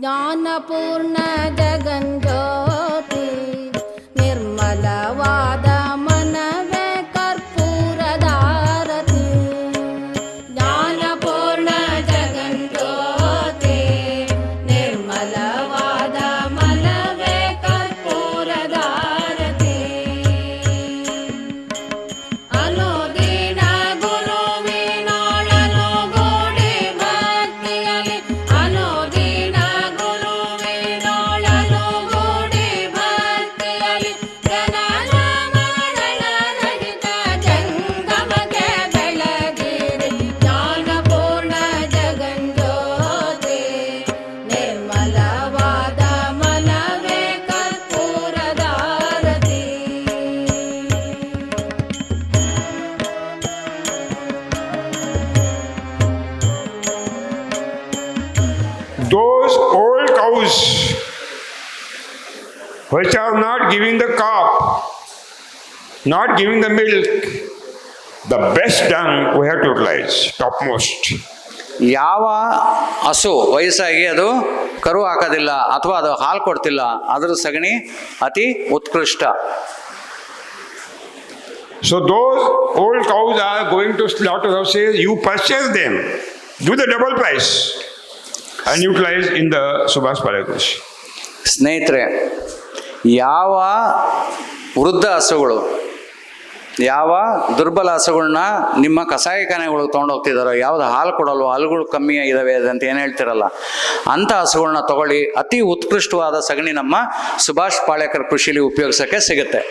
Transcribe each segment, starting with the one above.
ஞான Those old cows which are not giving the calf, not giving the milk, the best dung we have to utilize, topmost. ಯಾವ ಹಸು ವಯಸ್ಸಾಗಿ ಅದು ಕರು ಹಾಕೋದಿಲ್ಲ ಅಥವಾ ಅದು ಹಾಲು ಕೊಡ್ತಿಲ್ಲ ಅದರ ಸಗಣಿ ಅತಿ ಉತ್ಕೃಷ್ಟ So those old cows are going to slaughterhouses, you purchase them, do the double price and utilized in the Subhas Parakush. ಸ್ನೇಹಿತರೆ ಯಾವ ವೃದ್ಧ ಹಸುಗಳು ಯಾವ ದುರ್ಬಲ ಹಸುಗಳನ್ನ ನಿಮ್ಮ ಕಸಾಯಿಖಾನೆಗಳಿಗೆ ತೊಗೊಂಡೋಗ್ತಿದಾರೋ ಯಾವ್ದು ಹಾಲು ಕೊಡಲ್ವೋ ಹಾಲುಗಳು ಕಮ್ಮಿ ಇದಾವೆ ಅಂತ ಏನು ಹೇಳ್ತಿರಲ್ಲ ಅಂಥ ಹಸುಗಳನ್ನ ತಗೊಳ್ಳಿ ಅತಿ ಉತ್ಕೃಷ್ಟವಾದ ಸಗಣಿ ನಮ್ಮ ಸುಭಾಷ್ ಪಾಳೇಕರ್ ಕೃಷಿಲಿ ಉಪಯೋಗಿಸೋಕ್ಕೆ ಸಿಗುತ್ತೆ.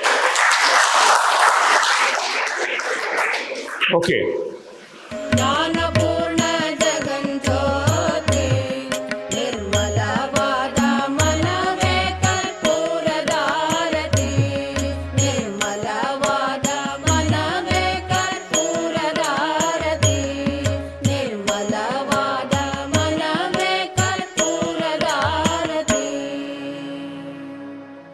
ಜ್ಞಾನ